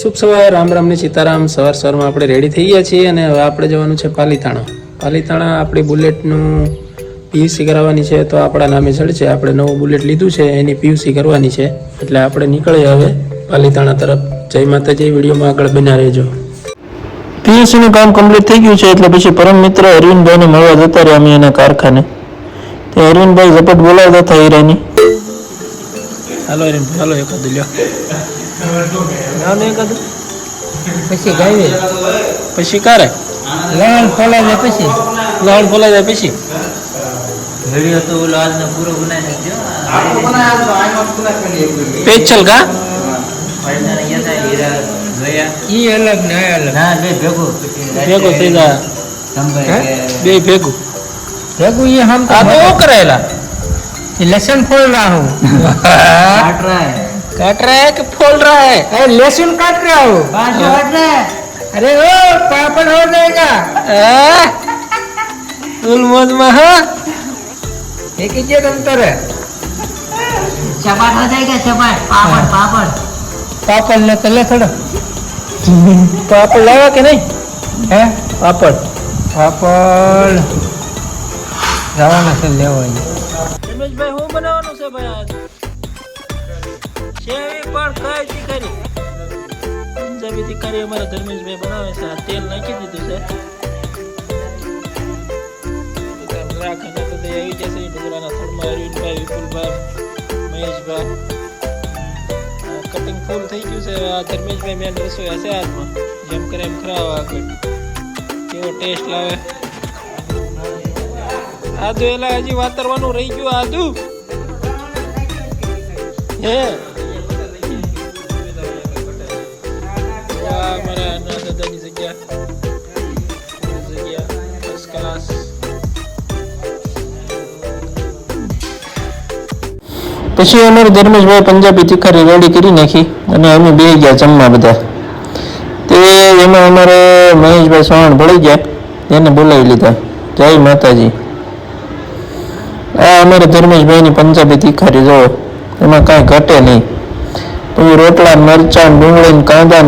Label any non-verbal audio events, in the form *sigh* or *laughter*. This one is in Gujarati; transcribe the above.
શુભ સવાર, રામ રામ ને સીતારામ. સવાર સવારમાં આપણે રેડી થઈ ગયા છીએ અને હવે આપણે જવાનું છે પાલીતાણા. પાલીતાણા આપણી બુલેટનું પીયુસી કરાવવાની છે તો આપણા નામે ચડશે આપણે નવું બુલેટ લીધું છે, એની પીયુસી કરવાની છે. એટલે આપણે નીકળીએ હવે પાલીતાણા તરફ. જય માતાજી વિડીયોમાં આગળ બન્યા રહેજો. પીયુસી નું કામ કમ્પ્લીટ થઈ ગયું છે, એટલે પછી પરમ મિત્ર અરવિંદભાઈને મળવા જતા રહ્યા અમે એના કારખાને. તે અરવિંદભાઈ ઝપટ બોલાવતા હતા હીરાની. હાલો રીમ હાલો એકાદ લ્યો. હાલો એકાદ પછી ગાવે પછી કારે? લણ ફોલાઈ જાય પછી. લણ ફોલાઈ જાય પછી? વિડિયો તો ઓલો આજનો પૂરો બનાવી નાખજો કા? ફાઈનલ અહીંયા થાય હીરા ગયા ઈ અલગ બે ભેગો. બે. ભેગું. ભેગું એ હમ આ તો કરેલા લસણ ફોડ રહા હું. *laughs* खोल रहा हूँ કાટ રહા હે काट रहा है कि फोल रहा है अरे लहसुन काट रहा हूँ પાંચ કાટ રહા હે अरे ओ पापड़ हो जाएगा आ? उलमोज में हाँ एक ही चीज अंतर है ચપાટ હો જાય કે ચપાટ પાપડ પાપડ पापड़ ले चले थोड़ा पापड़ लावा कि नहीं है पापड़ पापड़ જવાના છે લેવા રમેશભાઈ હું બનાવવાનું છે ભાઈ આજ શેવી પણ કઈ તીખારી પંજાબી તીખારી અમારા ધર્મેશભાઈ બનાવે છે. આ તેલ નાખી દીધું છે. રાખે તો તે મહેશભાઈ. કટિંગ થઈ ગયું છે. આ ધર્મેશભાઈ મેન રસોઈ હશે હાથમાં. જેમ કરે એમ ખરાબ આગળ કેવો ટેસ્ટ લાવે. આદુ એલા હજી વાતરવાનું રહી ગયું, આદુ. હે? પછી અમારે ધર્મેશભાઈ પંજાબી તીખારી રેડી કરી નાખી અને અમે બે ગયા જમવા બધા. તે એમાં અમારે મહેશભાઈ સોહણ ભળી ગયા, એને બોલાવી લીધા, જય માતાજી. આ અમારે ધર્મેશભાઈની પંજાબી તીખારી, જો એમાં કાંઈ ઘટે નહીં. પછી રોટલા, મરચાં ડુંગળી કાંદા